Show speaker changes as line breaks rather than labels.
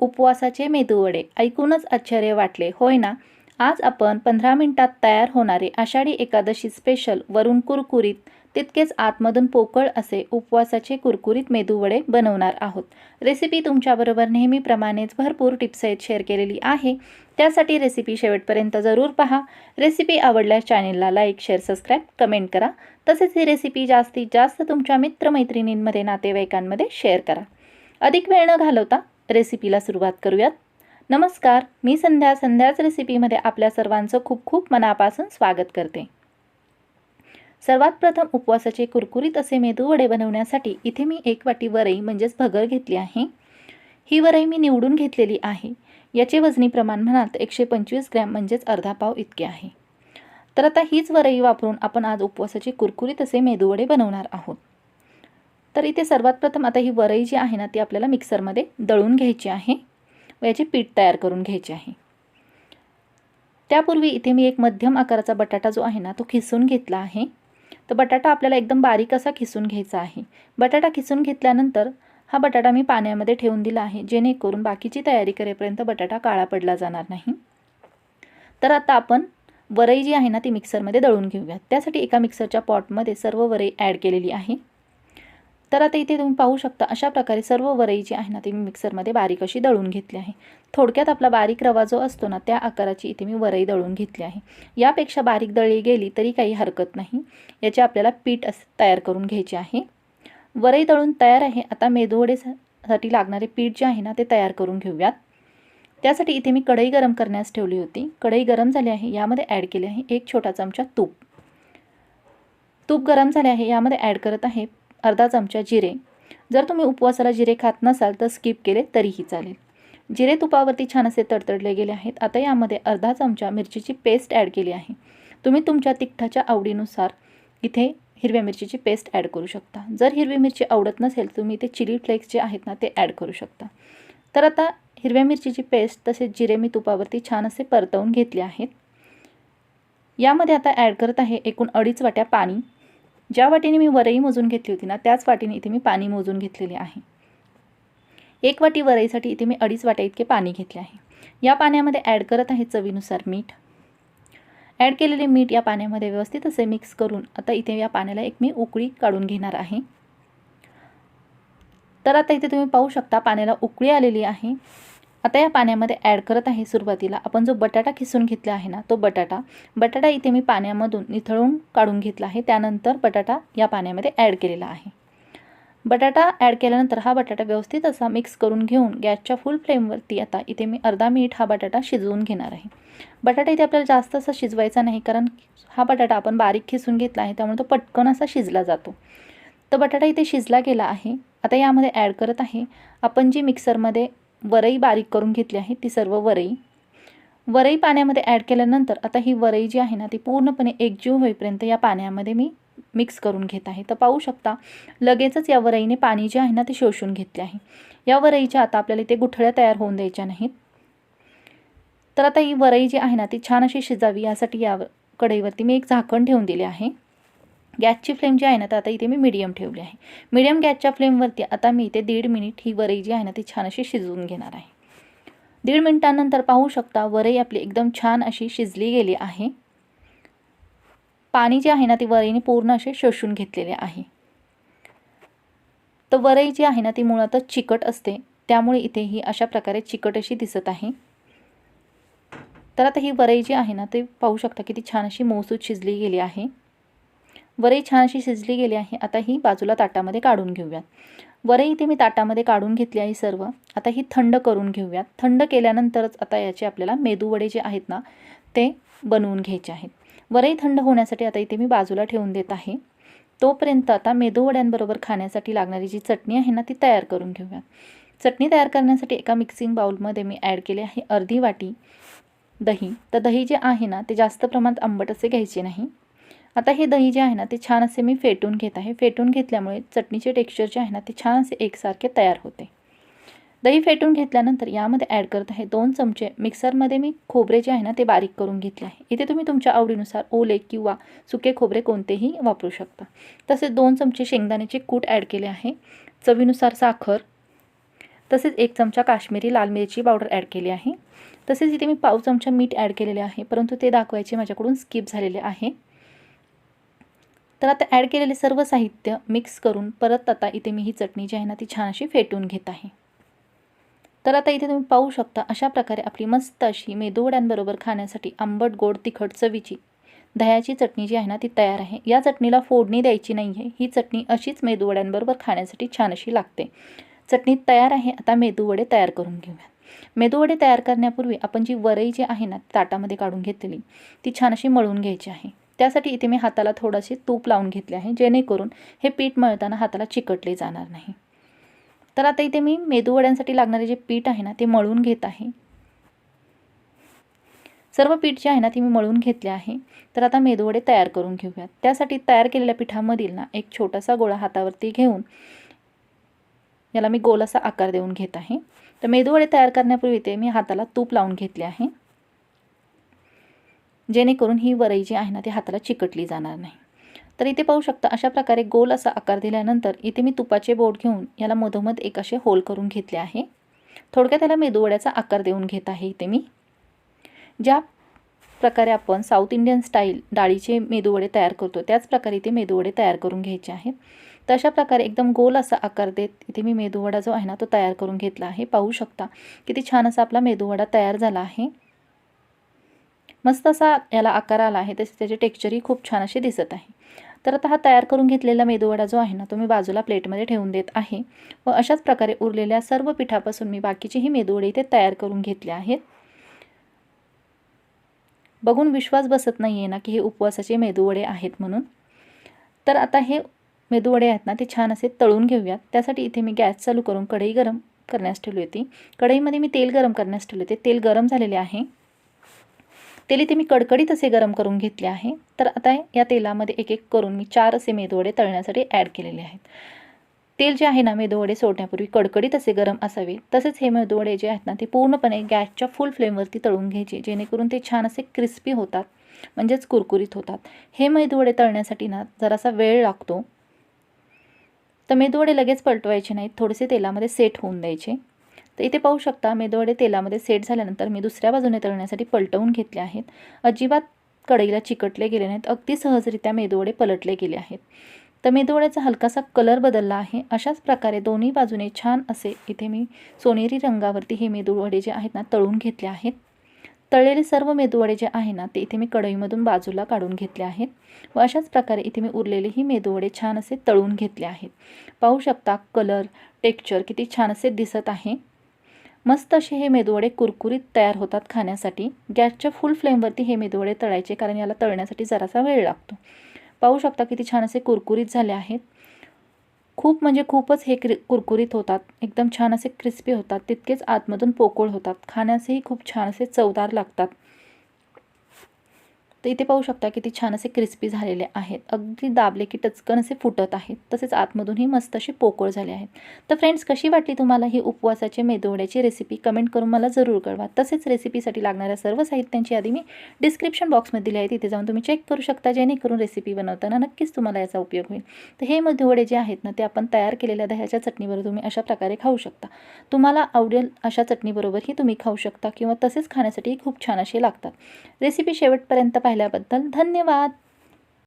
उपवासाचे मेदूवडे. ऐकूनच आश्चर्य वाटले. होय ना? आज आपण पंधरा मिनिटात तयार होणारे आषाढी एकादशी स्पेशल वरून कुरकुरीत तितकेच आतमधून पोकळ असे उपवासाचे कुरकुरीत मेदूवडे बनवणार आहोत. रेसिपी तुमच्याबरोबर नेहमीप्रमाणेच भरपूर टिप्स आहेत शेअर केलेली आहे. त्यासाठी रेसिपी शेवटपर्यंत जरूर पहा. रेसिपी आवडल्यास चॅनेलला लाईक शेअर सबस्क्राईब कमेंट करा. तसेच ही रेसिपी जास्तीत जास्त तुमच्या मित्रमैत्रिणींमध्ये नातेवाईकांमध्ये शेअर करा. अधिक वेळ न घालवता रेसिपीला सुरुवात करूयात. नमस्कार मी संध्या संध्याच रेसिपीमध्ये आपल्या सर्वांचं खूप खूप मनापासून स्वागत करते. सर्वात प्रथम उपवासाचे कुरकुरीत असे मेदूवडे बनवण्यासाठी इथे मी एक वाटी वरई म्हणजेच भगर घेतली आहे. ही वरई मी निवडून घेतलेली आहे. याचे वजनी प्रमाण म्हणाल तर एकशे पंचवीस ग्रॅम म्हणजेच अर्धा पाव इतके आहे. तर आता हीच वरई वापरून आपण आज उपवासाचे कुरकुरीत असे मेदूवडे बनवणार आहोत. तर इथे सर्वात प्रथम आता ही वरई जी आहे ना ती आपल्याला मिक्सरमध्ये दळून घ्यायची आहे. व याचे पीठ तयार करून घ्यायचे आहे. त्यापूर्वी इथे मी एक मध्यम आकाराचा बटाटा जो आहे ना तो खिसून घेतला आहे. तर बटाटा आपल्याला एकदम बारीक असा खिसून घ्यायचा आहे. बटाटा खिसून घेतल्यानंतर हा बटाटा मी पाण्यामध्ये ठेवून दिला आहे. जेणेकरून बाकीची तयारी करेपर्यंत बटाटा काळा पडला जाणार नाही. तर आता आपण वरई जी आहे ना ती मिक्सरमध्ये दळून घेऊयात. त्यासाठी एका मिक्सरच्या पॉटमध्ये सर्व वरई ॲड केलेली आहे. तर आता इथे तुम्ही पाहू शकता अशा प्रकारे सर्व वरई जी आहे ना ती मी मिक्सरमध्ये बारीक अशी दळून घेतली आहे. थोडक्यात आपला बारीक रवा जो असतो ना त्या आकाराची इथे मी वरई दळून घेतली आहे. यापेक्षा बारीक दळली गेली तरी काही हरकत नाही. याचे आपल्याला पीठ अस तयार करून घ्यायचे आहे. वरई दळून तयार आहे. आता मेदूवडेसाठी लागणारे पीठ जे आहे ना ते तयार करून घेऊयात. त्यासाठी इथे मी कढई गरम करण्यास ठेवली होती. कढई गरम झाली आहे यामध्ये ॲड केले आहे एक छोटा चमचा तूप. तूप गरम झाले आहे यामध्ये ॲड करत आहे अर्धा चमचा जिरे. जर तुम्ही उपवासाला जिरे खात नसाल तर स्किप केले तरीही चालेल. जिरे तुपावरती छान असे तडतडले गेले आहेत. आता यामध्ये अर्धा चमचा मिरचीची पेस्ट ॲड केली आहे. तुम्ही तुमच्या तिखटाच्या आवडीनुसार इथे हिरव्या मिरचीची पेस्ट ॲड करू शकता. जर हिरवी मिरची आवडत नसेल तुम्ही ते चिली फ्लेक्स जे आहेत ना ते ॲड करू शकता. तर आता हिरव्या मिरचीची पेस्ट तसेच जिरे मी तुपावरती छान असे परतवून घेतले आहेत. यामध्ये आता ॲड करत आहे एकूण अडीच वाट्या पाणी. ज्या वाटीने मी वरई मोजून घेतली होती ना त्याच वाटीने इथे मी पाणी मोजून घेतलेले आहे. एक वाटी वरईसाठी इथे मी अडीच वाट्या इतके पाणी घेतले आहे. या पाण्यामध्ये ॲड करत आहे चवीनुसार मीठ. ॲड केलेले मीठ या पाण्यामध्ये व्यवस्थित असे मिक्स करून आता इथे या पाण्याला एक मी उकळी काढून घेणार आहे. तर आता इथे तुम्ही पाहू शकता पाण्याला उकळी आलेली आहे. आता या पाण्यामध्ये ॲड करत आहे सुरुवातीला. आपण जो बटाटा खिसून घेतला आहे ना तो बटाटा बटाटा इथे मी पाण्यामधून निथळून काढून घेतला आहे. त्यानंतर बटाटा या पाण्यामध्ये ॲड केलेला आहे. बटाटा ॲड केल्यानंतर हा बटाटा व्यवस्थित असा मिक्स करून घेऊन गॅसच्या फुल फ्लेमवरती आता इथे मी अर्धा मिनिट हा बटाटा शिजवून घेणार आहे. बटाटा इथे आपल्याला जास्त असा शिजवायचा नाही कारण हा बटाटा आपण बारीक खिसून घेतला आहे त्यामुळे तो पटकन असा शिजला जातो. तर बटाटा इथे शिजला गेला आहे. आता यामध्ये ॲड करत आहे. आपण जी मिक्सरमध्ये वरई बारीक करून घेतली आहे ती सर्व वरई. वरई पाण्यामध्ये ॲड केल्यानंतर आता ही वरई जी आहे ना ती पूर्णपणे एकजीव होईपर्यंत या पाण्यामध्ये मी मिक्स करून घेत आहे. तर पाहू शकता लगेचच या वरईने पाणी जे आहे ना ते शोषून घेतले आहे. या वरईच्या आता आपल्याला इथे गुठळ्या तयार होऊन द्यायच्या नाहीत. तर आता ही वरई जी आहे ना ती छान अशी शिजावी यासाठी या कढईवरती मी एक झाकण ठेवून दिले आहे. गॅसची फ्लेम जी आहे ना तर आता इथे मी मीडियम ठेवली आहे. मीडियम गॅसच्या फ्लेमवरती आता मी इथे दीड मिनिट ही वरई जी आहे ना ती छान अशी शिजवून घेणार आहे. दीड मिनिटांनंतर पाहू शकता वरई आपली एकदम छान अशी शिजली गेली आहे. पाणी जे आहे ना ती वरईने पूर्ण असे शोषून घेतलेले आहे. तर वरई जी आहे ना ती मुळातच चिकट असते. त्यामुळे इथे ही अशा प्रकारे चिकट अशी दिसत आहे. तर आता ही वरई जी आहे ना ते पाहू शकता की ती छान अशी मौसूद शिजली गेली आहे. वरई छान अशी शिजली गेली आहे. आता ही बाजूला ताटामध्ये काढून घेऊयात. वरई इथे मी ताटामध्ये काढून घेतली आहे सर्व. आता ही थंड करून घेऊयात. थंड केल्यानंतरच आता याचे आपल्याला मेदूवडे जे आहेत ना ते बनवून घ्यायचे आहेत. वरई थंड होण्यासाठी आता इथे मी बाजूला ठेवून देत आहे. तोपर्यंत आता मेदूवड्यांबरोबर खाण्यासाठी लागणारी जी चटणी आहे ना ती तयार करून घेऊया चटणी तयार करण्यासाठी एका मिक्सिंग बाउलमध्ये मी ॲड केले आहे अर्धी वाटी दही. तर दही जे आहे ना ते जास्त प्रमाणात आंबट असे घ्यायचे नाही. आता हे दही जे आहे ना ते छान असे मी फेटून घेत आहे. फेटून घेतल्यामुळे चटणीचे टेक्स्चर जे आहे ना ते छान असे एकसारखे तयार होते. दही फेटून घेतल्यानंतर यामध्ये ॲड करत आहे दोन चमचे मिक्सरमध्ये मी खोबरे जे आहे ना ते बारीक करून घेतले आहे. इथे तुम्ही तुमच्या आवडीनुसार ओले किंवा सुके खोबरे कोणतेही वापरू शकता. तसेच दोन चमचे शेंगदाण्याचे कूट ॲड केले आहे. चवीनुसार साखर. तसेच एक चमचा काश्मीरी लाल मिरची पावडर ॲड केली आहे. तसेच इथे मी पाव चमचा मीठ ॲड केलेले आहे परंतु ते दाखवायचे माझ्याकडून स्किप झालेले आहे. तर आता ॲड केलेले सर्व साहित्य मिक्स करून परत आता इथे मी ही चटणी जी आहे ना ती छान अशी फेटून घेत आहे. तर आता इथे तुम्ही पाहू शकता अशा प्रकारे आपली मस्त अशी मेदूवड्यांबरोबर खाण्यासाठी आंबट गोड तिखट चवीची दह्याची चटणी जी आहे ना ती तयार आहे. या चटणीला फोडणी द्यायची नाही आहे ही चटणी अशीच मेदूवड्यांबरोबर खाण्यासाठी छान अशी लागते. चटणी तयार आहे आता मेदूवडे तयार करून घेऊया मेदूवडे तयार करण्यापूर्वी आपण जी वरई जी आहे ना ताटामध्ये काढून घेतलेली ती छान अशी मळून घ्यायची आहे. त्यासाठी इथे मी हाताला थोडंशी तूप लावून घेतले आहे जेणेकरून हे पीठ मळताना हाताला चिकटले जाणार नाही. तर आता इथे मी मेदूवड्यांसाठी लागणारे जे पीठ आहे ना ते मळून घेत आहे. सर्व पीठ जे आहे ना ते मी मळून घेतले आहे. तर आता मेदूवडे तयार करून घेऊयात. त्यासाठी तयार केलेल्या पिठामधील ना एक छोटासा गोळा हातावरती घेऊन याला मी गोल असा आकार देऊन घेत आहे. तर मेदूवडे तयार करण्यापूर्वी ते मी हाताला तूप लावून घेतले आहे. जेणेकरून ही वरई जी आहे ना ती हाताला चिकटली जाणार नाही. तर इथे पाहू शकता अशा प्रकारे गोल असा आकार दिल्यानंतर इथे मी तुपाचे बोट घेऊन याला मधोमध एक असे होल करून घेतले आहे. थोडक्यात त्याला मेदूवड्याचा आकार देऊन घेत आहे इथे मी. ज्या प्रकारे आपण साऊथ इंडियन स्टाईल डाळीचे मेदूवडे तयार करतो त्याच प्रकारे इथे मेदूवडे तयार करून घ्यायचे आहेत तर अशा प्रकारे एकदम गोल असा आकार देत इथे मी मेदूवडा जो आहे ना तो तयार करून घेतला आहे. पाहू शकता किती छान असा आपला मेदूवडा तयार झाला आहे. मस्त असा याला आकार आला आहे तसे त्याचे टेक्स्चरही खूप छान असे दिसत आहे. तर आता हा तयार करून घेतलेला मेदूवडा जो आहे ना तो मी बाजूला प्लेटमध्ये ठेवून देत आहे. व अशाच प्रकारे उरलेल्या सर्व पिठापासून मी बाकीचेही मेदूवडे इथे तयार करून घेतले आहेत. बघून विश्वास बसत नाही आहे ना की हे उपवासाचे मेदूवडे आहेत म्हणून. तर आता हे मेदूवडे आहेत ना ते छान असे तळून घेऊयात. त्यासाठी इथे मी गॅस चालू करून कढई गरम करण्यास ठेवली होती. कढईमध्ये मी तेल गरम करण्यास ठेवले होते. तेल गरम झालेले आहे. तेल इथे मी कडकडीत असे गरम करून घेतले आहे. तर आता या तेलामध्ये एक एक करून मी चार असे मेदवडे तळण्यासाठी ॲड केलेले आहेत. तेल जे आहे ना मेदवडे सोडण्यापूर्वी कडकडीत असे गरम असावे. तसेच हे मेदवडे जे आहेत ना ते पूर्णपणे गॅसच्या फुल फ्लेमवरती तळून घ्यायचे जेणेकरून ते छान असे क्रिस्पी होतात. म्हणजेच कुरकुरीत होतात. हे मेदवडे तळण्यासाठी ना जरासा वेळ लागतो. तर मेदवडे लगेच पलटवायचे नाहीत. थोडेसे तेलामध्ये सेट होऊन द्यायचे. तर इथे पाहू शकता मेदवडे तेलामध्ये सेट झाल्यानंतर मी दुसऱ्या बाजूने तळण्यासाठी पलटवून घेतले आहेत. अजिबात कढईला चिकटले गेले नाहीत अगदी सहजरित्या मेदवडे पलटले गेले आहेत. तर मेदवड्याचा हलकासा कलर बदलला आहे. अशाच प्रकारे दोन्ही बाजूने छान असे इथे मी सोनेरी रंगावरती हे मेदूवडे जे आहेत ना तळून घेतले आहेत. तळलेले सर्व मेदूवडे जे आहे ना ते इथे मी कढईमधून बाजूला काढून घेतले आहेत व अशाच प्रकारे इथे मी उरलेले ही मेदूवडे छान असे तळून घेतले आहेत. पाहू शकता कलर टेक्स्चर किती छान असे दिसत आहे. मस्त असे हे मेदूवडे कुरकुरीत तयार होतात खाण्यासाठी. गॅसच्या फुल फ्लेमवरती हे मेदूवडे तळायचे कारण याला तळण्यासाठी जरासा वेळ लागतो. पाहू शकता किती छान असे कुरकुरीत झाले आहेत. खूप म्हणजे खूपच हे क्रि कुरकुरीत होतात. एकदम छान असे क्रिस्पी होतात. तितकेच आतमधून पोकळ होतात. खाण्यासही खूप छान असे चवदार लागतात. तर इथे पाहू शकता किती छान असे क्रिस्पी झालेले आहेत. अगदी दाबले की टचकन असे फुटत आहेत. तसेच आतमधूनही मस्त अशी पोकळ झाले आहेत. तर फ्रेंड्स कशी वाटली तुम्हाला ही उपवासाचे मेदोड्याची रेसिपी कमेंट करून मला जरूर कळवा. तसेच रेसिपीसाठी लागणाऱ्या सर्व साहित्यांची यादी मी डिस्क्रिप्शन बॉक्समध्ये दिली आहे. तिथे जाऊन तुम्ही चेक करू शकता जेणेकरून रेसिपी बनवताना नक्कीच तुम्हाला याचा उपयोग होईल. तर हे मेदूवडे जे आहेत ना ते आपण तयार केलेल्या दह्याच्या चटणीबरोबर तुम्ही अशा प्रकारे खाऊ शकता. तुम्हाला आवडेल अशा चटणीबरोबरही तुम्ही खाऊ शकता किंवा तसेच खाण्यासाठी खूप छान असे लागतात. रेसिपी शेवटपर्यंत पाहिल्याबद्दल धन्यवाद.